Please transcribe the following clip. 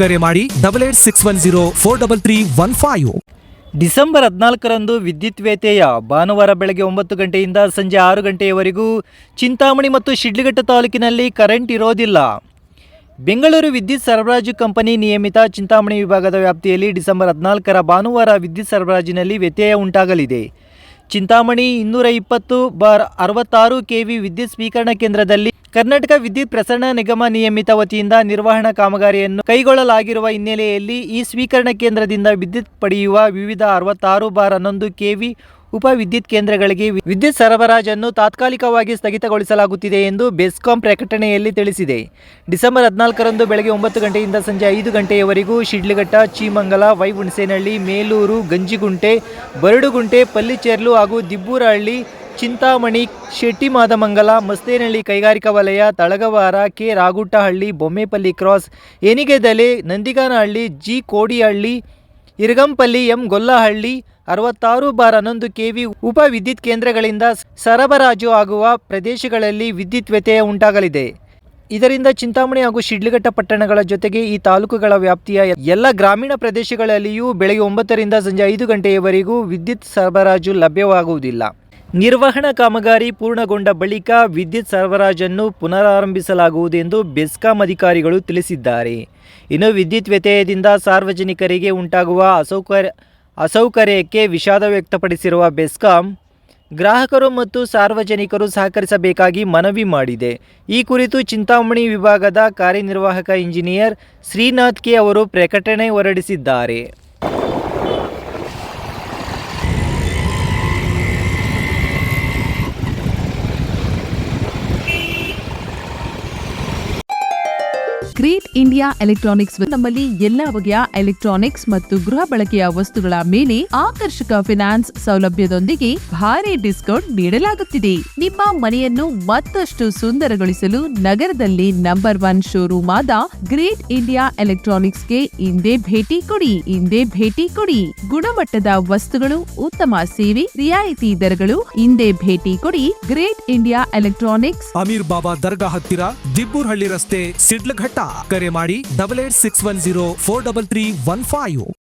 ಕರೆ ಮಾಡಿ double eight six one zero four double three one five December ಹದಿನಾಲ್ಕರಂದು ವಿದ್ಯುತ್ ವ್ಯತ್ಯಯ ಭಾನುವಾರ ಬೆಳಗ್ಗೆ ಒಂಬತ್ತು ಗಂಟೆಯಿಂದ ಸಂಜೆ ಆರು ಗಂಟೆಯವರೆಗೂ ಚಿಂತಾಮಣಿ ಮತ್ತು ಶಿಡ್ಲಘಟ್ಟ ತಾಲೂಕಿನಲ್ಲಿ ಕರೆಂಟ್ ಇರೋದಿಲ್ಲ. ಬೆಂಗಳೂರು ವಿದ್ಯುತ್ ಸರಬರಾಜು ಕಂಪನಿ ನಿಯಮಿತ ಚಿಂತಾಮಣಿ ವಿಭಾಗದ ವ್ಯಾಪ್ತಿಯಲ್ಲಿ ಡಿಸೆಂಬರ್ ಹದಿನಾಲ್ಕರ ಭಾನುವಾರ ವಿದ್ಯುತ್ ಸರಬರಾಜಿನಲ್ಲಿ ವ್ಯತ್ಯಯ ಉಂಟಾಗಲಿದೆ. ಚಿಂತಾಮಣಿ ಇನ್ನೂರ ಇಪ್ಪತ್ತು ಬಾರ್ ಅರವತ್ತಾರು ಕೆವಿ ವಿದ್ಯುತ್ ಸ್ವೀಕರಣ ಕೇಂದ್ರದಲ್ಲಿ ಕರ್ನಾಟಕ ವಿದ್ಯುತ್ ಪ್ರಸರಣ ನಿಗಮ ನಿಯಮಿತ ವತಿಯಿಂದ ನಿರ್ವಹಣಾ ಕಾಮಗಾರಿಯನ್ನು ಕೈಗೊಳ್ಳಲಾಗಿರುವ ಹಿನ್ನೆಲೆಯಲ್ಲಿ ಈ ಸ್ವೀಕರಣ ಕೇಂದ್ರದಿಂದ ವಿದ್ಯುತ್ ಪಡೆಯುವ ವಿವಿಧ ಅರವತ್ತಾರು ಬಾರ್ ಹನ್ನೊಂದು ಕೆವಿ ಉಪ ವಿದ್ಯುತ್ ಕೇಂದ್ರಗಳಿಗೆ ವಿದ್ಯುತ್ ಸರಬರಾಜನ್ನು ತಾತ್ಕಾಲಿಕವಾಗಿ ಸ್ಥಗಿತಗೊಳಿಸಲಾಗುತ್ತಿದೆ ಎಂದು ಬೆಸ್ಕಾಂ ಪ್ರಕಟಣೆಯಲ್ಲಿ ತಿಳಿಸಿದೆ. ಡಿಸೆಂಬರ್ ಹದಿನಾಲ್ಕರಂದು ಬೆಳಗ್ಗೆ ಒಂಬತ್ತು ಗಂಟೆಯಿಂದ ಸಂಜೆ ಐದು ಗಂಟೆಯವರೆಗೂ ಶಿಡ್ಲಘಟ್ಟ, ಚೀಮಂಗಲ ವೈ ಹುಣಸೇನಹಳ್ಳಿ ಮೇಲೂರು, ಗಂಜಿಗುಂಟೆ, ಬರಡುಗುಂಟೆ, ಪಲ್ಲಿಚೇರ್ಲು ಹಾಗೂ ದಿಬ್ಬೂರಹಳ್ಳಿ, ಚಿಂತಾಮಣಿ, ಶೆಟ್ಟಿಮಾದಮಂಗಲ, ಮಸ್ತೇನಹಳ್ಳಿ ಕೈಗಾರಿಕಾ ವಲಯ, Talagavara, K Raguttahalli, Bommepalli cross Enigadale Nandiganahalli, G Kodihalli, Iragampalli, M Gollahalli ಅರವತ್ತಾರು ಬಾರ್ ಹನ್ನೊಂದು ಕೆವಿ ಉಪ ವಿದ್ಯುತ್ ಕೇಂದ್ರಗಳಿಂದ ಸರಬರಾಜು ಆಗುವ ಪ್ರದೇಶಗಳಲ್ಲಿ ವಿದ್ಯುತ್ ವ್ಯತ್ಯಯ ಉಂಟಾಗಲಿದೆ. ಇದರಿಂದ ಚಿಂತಾಮಣಿ ಹಾಗೂ ಶಿಡ್ಲಘಟ್ಟ ಪಟ್ಟಣಗಳ ಜೊತೆಗೆ ಈ ತಾಲೂಕುಗಳ ವ್ಯಾಪ್ತಿಯ ಎಲ್ಲ ಗ್ರಾಮೀಣ ಪ್ರದೇಶಗಳಲ್ಲಿಯೂ ಬೆಳಗ್ಗೆ ಒಂಬತ್ತರಿಂದ ಸಂಜೆ ಐದು ಗಂಟೆಯವರೆಗೂ ವಿದ್ಯುತ್ ಸರಬರಾಜು ಲಭ್ಯವಾಗುವುದಿಲ್ಲ. ನಿರ್ವಹಣಾ ಕಾಮಗಾರಿ ಪೂರ್ಣಗೊಂಡ ಬಳಿಕ ವಿದ್ಯುತ್ ಸರಬರಾಜನ್ನು ಪುನರಾರಂಭಿಸಲಾಗುವುದೆಂದು ಬೆಸ್ಕಾಂ ಅಧಿಕಾರಿಗಳು ತಿಳಿಸಿದ್ದಾರೆ. ಇನ್ನು ವಿದ್ಯುತ್ ವ್ಯತ್ಯಯದಿಂದ ಸಾರ್ವಜನಿಕರಿಗೆ ಉಂಟಾಗುವ ಅಸೌಕರ್ಯ ಅಸೌಕರ್ಯಕ್ಕೆ ವಿಷಾದ ವ್ಯಕ್ತಪಡಿಸಿರುವ ಬೆಸ್ಕಾಂ, ಗ್ರಾಹಕರು ಮತ್ತು ಸಾರ್ವಜನಿಕರು ಸಹಕರಿಸಬೇಕಾಗಿ ಮನವಿ ಮಾಡಿದೆ. ಈ ಕುರಿತು ಚಿಂತಾಮಣಿ ವಿಭಾಗದ ಕಾರ್ಯನಿರ್ವಾಹಕ ಇಂಜಿನಿಯರ್ ಶ್ರೀನಾಥ್ ಕೆ ಅವರು ಪ್ರಕಟಣೆ ಹೊರಡಿಸಿದ್ದಾರೆ. ಗ್ರೇಟ್ ಇಂಡಿಯಾ ಎಲೆಕ್ಟ್ರಾನಿಕ್ಸ್ ನಮ್ಮಲ್ಲಿ ಎಲ್ಲಾ ಬಗೆಯ ಎಲೆಕ್ಟ್ರಾನಿಕ್ಸ್ ಮತ್ತು ಗೃಹ ಬಳಕೆಯ ವಸ್ತುಗಳ ಮೇಲೆ ಆಕರ್ಷಕ ಫಿನಾನ್ಸ್ ಸೌಲಭ್ಯದೊಂದಿಗೆ ಭಾರಿ ಡಿಸ್ಕೌಂಟ್ ನೀಡಲಾಗುತ್ತಿದೆ. ನಿಮ್ಮ ಮನೆಯನ್ನು ಮತ್ತಷ್ಟು ಸುಂದರಗೊಳಿಸಲು ನಗರದಲ್ಲಿ ನಂಬರ್ ಒನ್ ಶೋರೂಮ್ ಆದ ಗ್ರೇಟ್ ಇಂಡಿಯಾ ಎಲೆಕ್ಟ್ರಾನಿಕ್ಸ್ಗೆ ಇಂದೇ ಭೇಟಿ ಕೊಡಿ, ಇಂದೇ ಭೇಟಿ ಕೊಡಿ. ಗುಣಮಟ್ಟದ ವಸ್ತುಗಳು, ಉತ್ತಮ ಸೇವೆ, ರಿಯಾಯಿತಿ ದರಗಳು ಇಂದೇ ಭೇಟಿ ಕೊಡಿ great India electronics Ameer Baba ದರ್ಗಾ ಹತ್ತಿರ ದಿಬ್ಬೂರ್ಹಳ್ಳಿ ರಸ್ತೆ ಸಿಡ್ಲಘಟ್ಟ. ಕರೆ ಮಾಡಿ double eight six one zero four double three one five